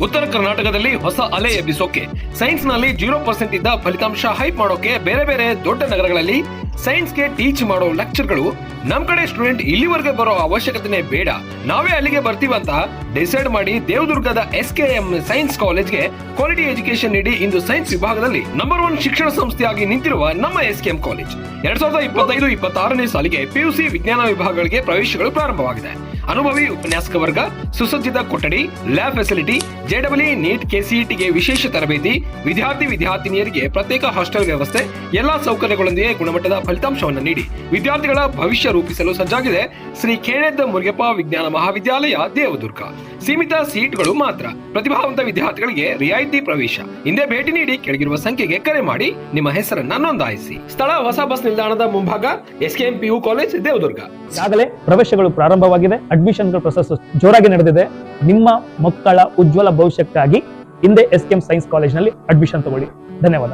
ಉತ್ತರ ಕರ್ನಾಟಕದಲ್ಲಿ ಹೊಸ ಅಲೆ ಎಬ್ಬಿಸೋಕೆ. ಸೈನ್ಸ್ನಲ್ಲಿ ಜೀರೋ ಪರ್ಸೆಂಟ್ ಇದ್ದ ಫಲಿತಾಂಶ ಹೈಪ್ ಮಾಡೋಕೆ ಬೇರೆ ಬೇರೆ ದೊಡ್ಡ ನಗರಗಳಲ್ಲಿ ಸೈನ್ಸ್ಗೆ ಟೀಚ್ ಮಾಡೋ ಲೆಕ್ಚರ್ಗಳು ನಮ್ ಕಡೆ ಸ್ಟೂಡೆಂಟ್ ಇಲ್ಲಿವರೆಗೆ ಬರೋ ಅವಶ್ಯಕತೆನೇ ಬೇಡ. ನಾವೇ ಅಲ್ಲಿಗೆ ಬರ್ತೀವಂತ ಡಿಸೈಡ್ ಮಾಡಿ ದೇವದುರ್ಗದ ಎಸ್ ಕೆ ಎಂ ಸೈನ್ಸ್ ಕಾಲೇಜ್ಗೆ ಕ್ವಾಲಿಟಿ ಎಜುಕೇಶನ್ ನೀಡಿ ಇಂದು ಸೈನ್ಸ್ ವಿಭಾಗದಲ್ಲಿ ನಂಬರ್ ಒನ್ ಶಿಕ್ಷಣ ಸಂಸ್ಥೆಯಾಗಿ ನಿಂತಿರುವ ನಮ್ಮ ಎಸ್ ಕೆ ಎಂ ಕಾಲೇಜ್ ಎರಡ್ ಸಾವಿರದ ಇಪ್ಪತ್ತೈದು, ಇಪ್ಪತ್ತಾರನೇ ಸಾಲಿಗೆ ಪಿಯುಸಿ ವಿಜ್ಞಾನ ವಿಭಾಗಗಳಿಗೆ ಪ್ರವೇಶಗಳು ಪ್ರಾರಂಭವಾಗಿದೆ. ಅನುಭವಿ ಉಪನ್ಯಾಸಕ ವರ್ಗ, ಸುಸಜ್ಜಿತ ಕೊಠಡಿ ಲ್ಯಾಬ್ ಫೆಸಿಲಿಟಿ ಜೆಡಬ್ಲ್ಯೂ ನೀಟ್ ಕೆಸಿಇಟಿಗೆ ವಿಶೇಷ ತರಬೇತಿ, ವಿದ್ಯಾರ್ಥಿ ವಿದ್ಯಾರ್ಥಿನಿಯರಿಗೆ ಪ್ರತ್ಯೇಕ ಹಾಸ್ಟೆಲ್ ವ್ಯವಸ್ಥೆ, ಎಲ್ಲಾ ಸೌಕರ್ಯಗಳೊಂದಿಗೆ ಗುಣಮಟ್ಟದ ಫಲಿತಾಂಶವನ್ನು ನೀಡಿ ವಿದ್ಯಾರ್ಥಿಗಳ ಭವಿಷ್ಯ ರೂಪಿಸಲು ಸಜ್ಜಾಗಿದೆ. ಶ್ರೀ ಕೇಣೆದ್ದ ಮುರುಗಪ್ಪ ವಿಜ್ಞಾನ ಮಹಾವಿದ್ಯಾಲಯ, ದೇವದುರ್ಗ. ಸೀಮಿತ ಸೀಟ್ಗಳು ಮಾತ್ರ. ಪ್ರತಿಭಾವಂತ ವಿದ್ಯಾರ್ಥಿಗಳಿಗೆ ರಿಯಾಯಿತಿ ಪ್ರವೇಶ. ಹಿಂದೆ ಭೇಟಿ ನೀಡಿ ಕೆಳಗಿರುವ ಸಂಖ್ಯೆಗೆ ಕರೆ ಮಾಡಿ. ನಿಮ್ಮ ಹೆಸರನ್ನ ನೋಂದಾಯಿಸಿ. ಸ್ಥಳ, ಹೊಸ ಬಸ್ ನಿಲ್ದಾಣದ ಮುಂಭಾಗ ಎಸ್ಕೆಎಂ ಪಿಯು ಕಾಲೇಜ್, ದೇವದುರ್ಗ. ಈಗಾಗಲೇ ಪ್ರವೇಶಗಳು ಪ್ರಾರಂಭವಾಗಿದೆ ಅಡ್ಮಿಷನ್ ಪ್ರೊಸೆಸ್ ಜೋರಾಗಿ ನಡೆದಿದೆ. ನಿಮ್ಮ ಮಕ್ಕಳ ಉಜ್ವಲ ಭವಿಷ್ಯಕ್ಕಾಗಿ ಹಿಂದೆ ಎಸ್ ಕೆ ಎಂ ಸೈನ್ಸ್ ಕಾಲೇಜ್ನಲ್ಲಿ ಅಡ್ಮಿಷನ್ ತಗೊಳ್ಳಿ. ಧನ್ಯವಾದ.